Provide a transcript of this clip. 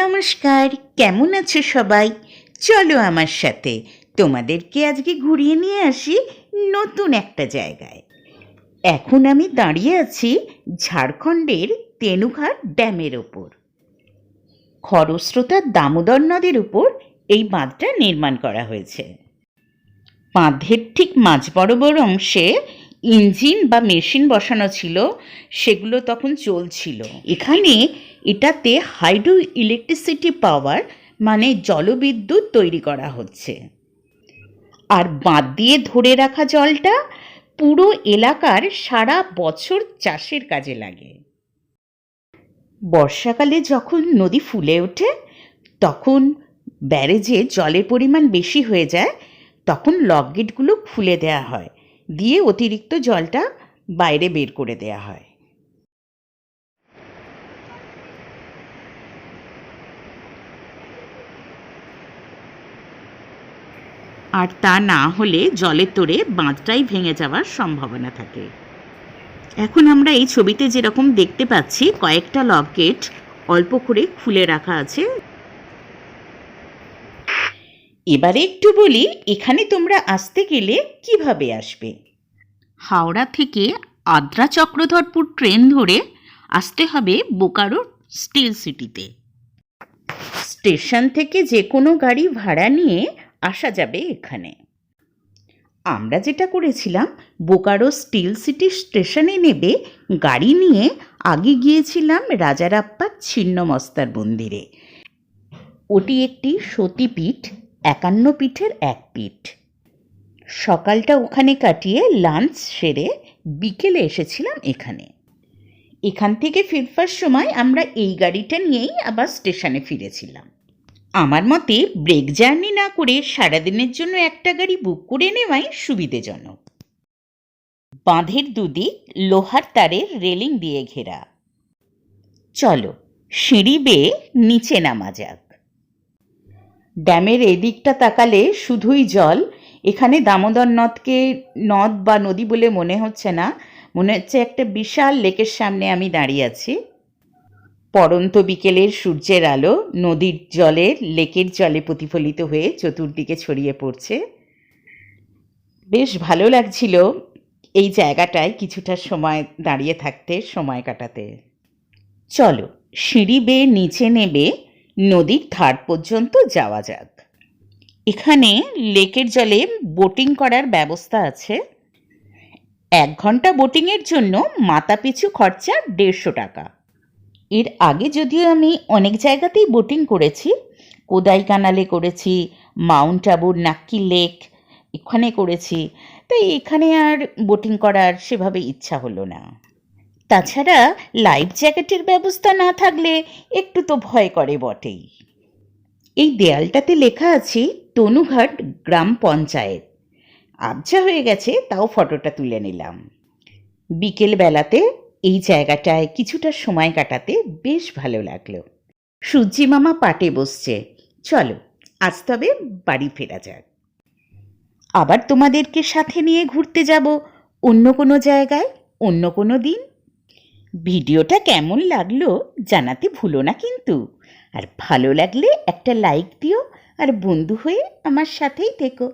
নমস্কার, কেমন আছো সবাই? চলো আমার সাথে তোমাদেরকে আজকে ঘুরিয়ে নিয়ে আসি নতুন একটা জায়গায়। এখন আমি দাঁড়িয়ে আছি ঝাড়খণ্ডের তেনুঘাট ড্যামের ওপর। খরস্রোতার দামোদর নদীর উপর এই বাঁধটা নির্মাণ করা হয়েছে। বাঁধের ঠিক মাঝ বরাবর অংশে ইঞ্জিন বা মেশিন বসানো ছিল, সেগুলো তখন চলছিল। এখানে এটাতে হাইড্রো ইলেকট্রিসিটি পাওয়ার মানে জলবিদ্যুৎ তৈরি করা হচ্ছে। আর বাঁধ দিয়ে ধরে রাখা জলটা, পুরো এলাকার সারা বছর চাষের কাজে লাগে। বর্ষাকালে যখন নদী ফুলে ওঠে, তখন ব্যারেজে জলের পরিমাণ বেশি হয়ে যায়, তখন লকগেটগুলো খুলে দেওয়া হয়, দিয়ে অতিরিক্ত জলটা বাইরে বের করে দেওয়া হয়। আর তা না হলে জলের তোড়ে বাঁধটাই ভেঙে যাওয়ার সম্ভাবনা থাকে। এখন আমরা এই ছবিতে যেরকম দেখতে পাচ্ছি কয়েকটা লক গেট অল্প করে খুলে রাখা আছে। এবারে একটু বলি এখানে তোমরা আসতে গেলে কীভাবে আসবে? হাওড়া থেকে আদ্রা চক্রধরপুর ট্রেন ধরে আসতে হবে বোকারো স্টিল সিটিতে। স্টেশন থেকে যে কোনো গাড়ি ভাড়া নিয়ে আসা যাবে এখানে। আমরা যেটা করেছিলাম, বোকারো স্টিল সিটি স্টেশনে নেবে, গাড়ি নিয়ে আগে গিয়েছিলাম রাজারাপ্পার ছিন্নমস্তার মন্দিরে। ওটি একটি সতীপীঠ, একান্ন পীঠের এক পীঠ। সকালটা ওখানে কাটিয়ে লাঞ্চ সেরে বিকেলে এসেছিলাম এখানে। এখান থেকে ফিরবার সময় আমরা এই গাড়িটা নিয়েই আবার স্টেশনে ফিরেছিলাম। আমার মতে ব্রেক জার্নি না করে সারাদিনের জন্য একটা গাড়ি বুক করে নেওয়াই সুবিধেজনক। বাঁধের দুদিক লোহার তারের রেলিং দিয়ে ঘেরা। চলো, সিঁড়ি বেয়ে নিচে নামা যাক। ড্যামের এদিকটা তাকালে শুধুই জল, এখানে দামোদর নদকে নদ বা নদী বলে মনে হচ্ছে না। মনে হচ্ছে একটা বিশাল লেকের সামনে আমি দাঁড়িয়ে আছি। পরন্ত বিকেলের সূর্যের আলো নদীর জলে, লেকের জলে প্রতিফলিত হয়ে চতুর্দিকে ছড়িয়ে পড়ছে। বেশ ভালো লাগছিল এই জায়গাটায় কিছুটা সময় দাঁড়িয়ে থাকতে, সময় কাটাতে। চলো, সিঁড়ি বেয়ে নিচে নেবে নদীর ধার পর্যন্ত যাওয়া যাক। এখানে লেকের জলে বোটিং করার ব্যবস্থা আছে। এক ঘণ্টা বোটিংয়ের জন্য মাথা পিছু খরচা দেড়শো টাকা। এর আগে যদিও আমি অনেক জায়গাতেই বোটিং করেছি। কোদাই কানালে করেছি মাউন্ট আবুর নাক্কি লেক এখানে করেছি। তাই এখানে আর বোটিং করার সেভাবে ইচ্ছা হলো না। তাছাড়া লাইফ জ্যাকেটের ব্যবস্থা না থাকলে একটু তো ভয় করে বটেই। এই দেয়ালটাতে লেখা আছে, তনুঘাট গ্রাম পঞ্চায়েত। আবজা হয়ে গেছে, তাও ফটোটা তুলে নিলাম। বিকেল বেলাতে এই জায়গাটায় কিছুটা সময় কাটাতে বেশ ভালো লাগল। সূর্যি মামা পাটে বসছে। চলো, আজ তবে বাড়ি ফেরা যাক। আবার তোমাদেরকে সাথে নিয়ে ঘুরতে যাব। অন্য কোনো জায়গায়, অন্য কোনো দিন। ভিডিওটা কেমন লাগল জানাতে ভুলো না কিন্তু। আর ভালো লাগলে একটা লাইক দিও আর বন্ধু হয়ে আমার সাথেই থেকো।